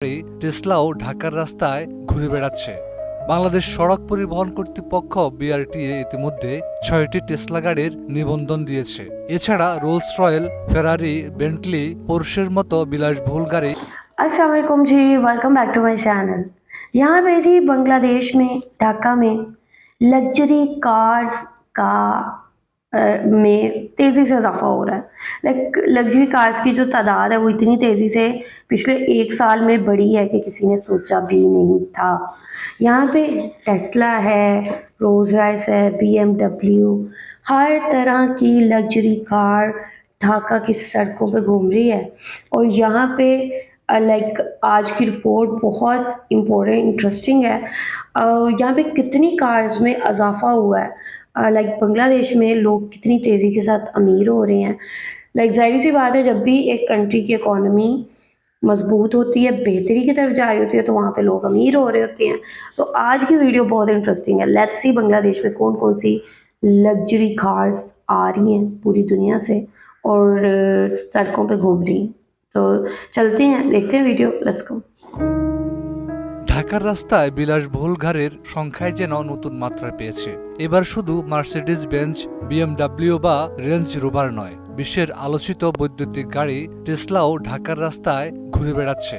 গাড়ি টেসলাও ঢাকার রাস্তায় ঘুরে বেড়াচ্ছে বাংলাদেশ সড়ক পরিবহন কর্তৃপক্ষ বিআরটিএ ইতিমধ্যে ছয়টি টেসলা গাড়ির নিবন্ধন দিয়েছে এছাড়া রোলস রয়েল ফেরারি বেন্টলি পোর্শের মতো বিলাসবহুল গাড়ি अस्सलाम वालेकुम जी welcome back to my channel यहाँ पे जी बांग्लादेश में ढाका में लग्जरी कार्स का अ, में तेज़ी से इजाफा हो रहा है लाइक लग्जरी कार्स की जो तादाद है वो इतनी तेज़ी से पिछले एक साल में बढ़ी है कि किसी ने सोचा भी नहीं था। यहाँ पे टेस्ला है रोज राइस है बीएमडब्ल्यू हर तरह की लग्जरी कार ढाका की सड़कों पे घूम रही है। और यहाँ पे लाइक आज की रिपोर्ट बहुत इम्पोर्टेंट इंटरेस्टिंग है। यहाँ पे कितनी कार्स में इजाफा हुआ है? लाइक बांग्लादेश में लोग कितनी तेज़ी के साथ अमीर हो रहे हैं। लाइक ज़ाहिर सी बात है, जब भी एक कंट्री की इकोनॉमी मज़बूत होती है, बेहतरी की तरफ़ जा रही होती है तो वहाँ पे लोग अमीर हो रहे होते हैं। तो आज की वीडियो बहुत इंटरेस्टिंग है। लेट्स सी बांग्लादेश में कौन कौन सी लग्जरी कार्स आ रही हैं पूरी दुनिया से और सड़कों पे घूम रही हैं। तो चलते हैं, देखते हैं वीडियो लेट्स गो ঢাকার রাস্তায় বিলাসবহুল ঘাড়ের সংখ্যায় যেন নতুন মাত্রা পেয়েছে। এবার শুধু মার্সিডিজ বেঞ্চ বিএমডাব্লিউ বা রেঞ্জ রোভার নয়, বিশ্বের আলোচিত বৈদ্যুতিক গাড়ি টেসলাও ঢাকার রাস্তায় ঘুরে বেড়াচ্ছে।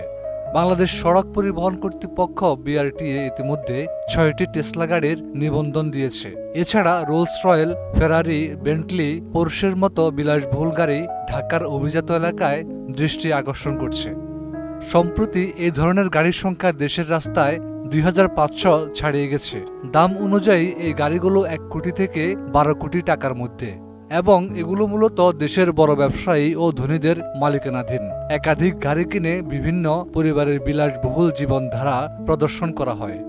বাংলাদেশ সড়ক পরিবহন কর্তৃপক্ষ বিআরটিএ ইতিমধ্যে ছয়টি টেসলা গাড়ির নিবন্ধন দিয়েছে। এছাড়া রোলস রয়েল, ফেরারি, বেন্টলি, পোর্শের মতো বিলাসবহুল গাড়ি ঢাকার অভিজাত এলাকায় দৃষ্টি আকর্ষণ করছে। সম্প্রতি এই ধরনের গাড়ির সংখ্যা দেশের রাস্তায় দুই হাজার পাঁচশো ছাড়িয়ে গেছে। দাম অনুযায়ী এই গাড়িগুলো এক কোটি থেকে বারো কোটি টাকার মধ্যে এবং এগুলো মূলত দেশের বড় ব্যবসায়ী ও ধনীদের মালিকানাধীন। একাধিক গাড়ি কিনে বিভিন্ন পরিবারের বিলাসবহুল জীবনধারা প্রদর্শন করা হয়।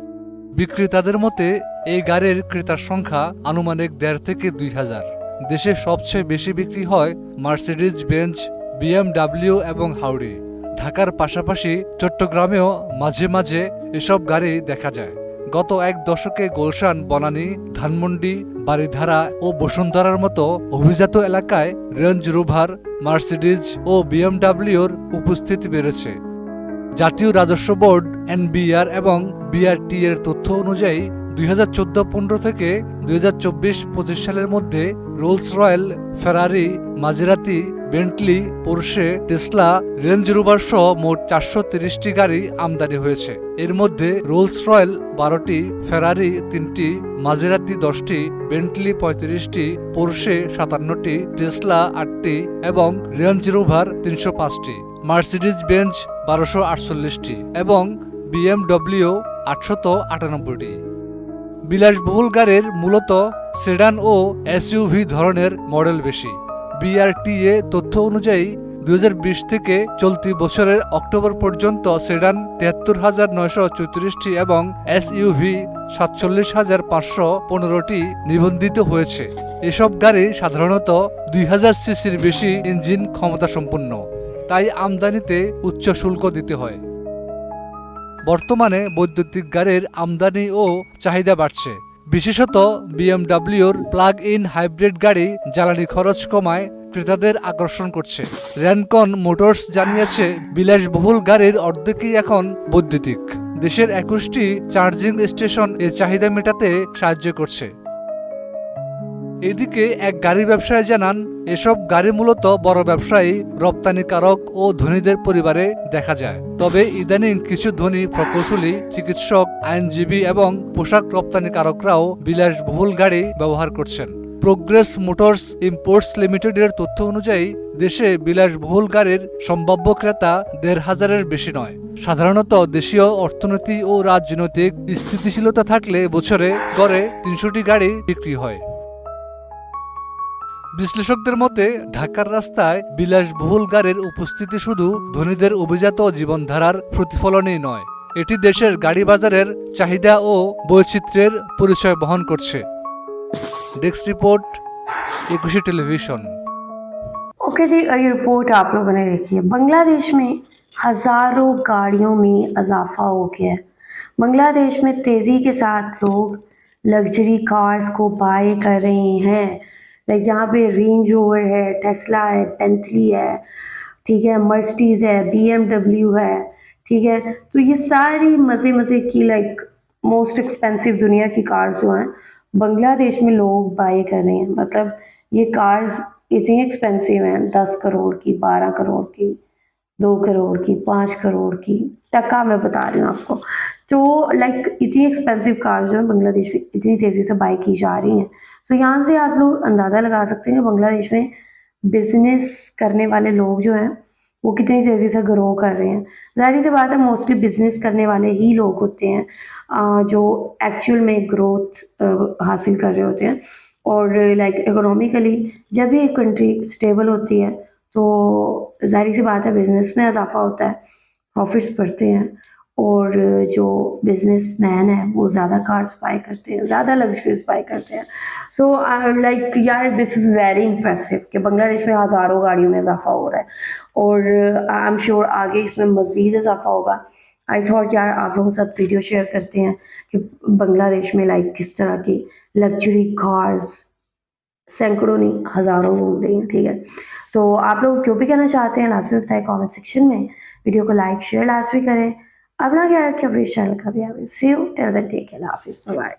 বিক্রেতাদের মতে, এই গাড়ির ক্রেতার সংখ্যা আনুমানিক দেড় থেকে দুই হাজার। দেশে সবচেয়ে বেশি বিক্রি হয় মার্সিডিজ বেঞ্চ বিএমডাব্লিউ এবং হাউডি। ঢাকার পাশাপাশি চট্টগ্রামেও মাঝে মাঝে এসব গাড়ি দেখা যায়। গত এক দশকে গোলশান, বনানী, ধানমন্ডি বাড়িধারা ও বসুন্ধরার মতো অভিজাত এলাকায় রেঞ্জ রোভার, মার্সিডিজ ও বিএমডাব্লিউর উপস্থিতি বেড়েছে। জাতীয় রাজস্ব বোর্ড, এনবিআর এবং বিআরটি এর তথ্য অনুযায়ী দুই হাজার চোদ্দ, পনেরো থেকে দুই হাজার চব্বিশ পঁচিশ সালের মধ্যে Rolls Royce, Ferrari, Maserati, Bentley, Porsche, Tesla, Range Rover সহ মোট চারশো তিরিশটি গাড়ি আমদানি হয়েছে। এর মধ্যে রোলস রয়েল বারোটি, ফেরারি তিনটি, মাজেরাতি দশটি, বেন্টলি পঁয়ত্রিশটি, পোর্শে সাতান্নটি, টেসলা আটটি এবং রেঞ্জ রোভার তিনশো পাঁচটি। মার্সিডিজ বেঞ্চ বারোশো আটচল্লিশটি এবং বিএমডব্লিউ আটশত আটানব্বইটি। বিলাসবহুল গাড়ির মূলত সেডান ও এসইউভি ধরনের মডেল বেশি। বিআরটিএ তথ্য অনুযায়ী দু হাজার বিশ থেকে চলতি বছরের অক্টোবর পর্যন্ত সেডান তিয়াত্তর হাজার নয়শো চৌত্রিশটি এবং এসইউভি সাতচল্লিশ হাজার পাঁচশো পনেরোটি নিবন্ধিত হয়েছে। এসব গাড়ি সাধারণত দুই হাজার সিসির বেশি ইঞ্জিন ক্ষমতা সম্পন্ন তাই আমদানিতে উচ্চ শুল্ক দিতে হয়। বর্তমানে বৈদ্যুতিক গাড়ির আমদানি ও চাহিদা বাড়ছে। বিশেষত বিএমডাব্লিউর প্লাগ ইন হাইব্রিড গাড়ি জ্বালানি খরচ কমায় ক্রেতাদের আকর্ষণ করছে। র্যানকন মোটরস জানিয়েছে, বিলাসবহুল গাড়ির অর্ধেকই এখন বৈদ্যুতিক। দেশের একুশটি চার্জিং স্টেশনের চাহিদা মেটাতে সাহায্য করছে। এদিকে এক গাড়ি ব্যবসায়ী জানান, এসব গাড়ি মূলত বড় ব্যবসায়ী, রপ্তানিকারক ও ধনীদের পরিবারে দেখা যায়। তবে ইদানিং কিছু ধনী, প্রকৌশলী, চিকিৎসক, আইনজীবী এবং পোশাক রপ্তানিকারকরাও বিলাসবহুল গাড়ি ব্যবহার করছেন। প্রোগ্রেস মোটরস ইম্পোর্টস লিমিটেডের তথ্য অনুযায়ী, দেশে বিলাসবহুল গাড়ির সম্ভাব্য ক্রেতা দেড় হাজারের বেশি নয়। সাধারণত দেশীয় অর্থনীতি ও রাজনৈতিক স্থিতিশীলতা থাকলে বছরে গড়ে তিনশোটি গাড়ি বিক্রি হয়। বিশ্লেষকদের মতে ঢাকার রাস্তায় বিলাসবহুল গাড়ির উপস্থিতি শুধু ধনীদের অভিজাত জীবনধারার প্রতিফলনই নয় এটি দেশের গাড়ি বাজারের চাহিদা ও বৈচিত্র্যের পরিচয় বহন করছে desk report Ekushey television okay जी ये रिपोर्ट आप लोगों ने देखी है बांग्लादेश में हज़ारों गाड़ियों में इजाफा हो गया है बांग्लादेश में तेज़ी के साथ लोग लग्जरी कार्स को बाय कर रहे हैं लाइक यहाँ पे रेंज रोवर है टेस्ला है पेंथली है, ठीक है मर्सिडीज़ है बीएमडब्ल्यू है, ठीक है। तो ये सारी मज़े मज़े की लाइक मोस्ट एक्सपेंसिव दुनिया की कार्स जो हैं बांग्लादेश में लोग बाय कर रहे हैं। मतलब ये कार्स इतनी एक्सपेंसिव हैं, दस करोड़ की, बारह करोड़ की, दो करोड़ की, पाँच करोड़ की टका मैं बता रही हूँ आपको। तो लाइक इतनी एक्सपेंसिव कार जो है बांग्लादेश में इतनी तेज़ी से बाई की जा रही हैं। तो यहाँ से आप लोग अंदाज़ा लगा सकते हैं बांग्लादेश में बिज़नेस करने वाले लोग जो हैं, वो कितनी तेज़ी से ग्रो कर रहे हैं। ज़ाहिर सी बात है मोस्टली बिज़नेस करने वाले ही लोग होते हैं जो एक्चुअल में ग्रोथ हासिल कर रहे होते हैं। और लाइक इकोनॉमिकली जब भी एक कंट्री स्टेबल होती है तो ज़ाहिर सी बात है बिज़नेस में इजाफा होता है प्रॉफिट्स बढ़ते हैं। और जो बिजनेसमैन है, वो ज़्यादा कार्स बाय करते हैं, ज़्यादा लग्जरीज बाय करते हैं। सो लाइक यार दिस इज़ वेरी इंप्रेसिव कि बांग्लादेश में हज़ारों गाड़ियों में इजाफा हो रहा है। और आई एम श्योर आगे इसमें मज़ीद इजाफा होगा। आई थॉट यार, आप लोगों साथ वीडियो शेयर करते हैं कि बांग्लादेश में लाइक किस तरह की लग्जरी कार्स सैकड़ों नहीं, हज़ारों घूम रही हैं, ठीक है। तो आप लोग जो भी कहना चाहते हैं लास्ट में बताएँ कमेंट सेक्शन में। वीडियो को लाइक शेयर लास्ट भी करें। I'm not here to wish you a happy See you. Till then, take care. Love. Bye bye.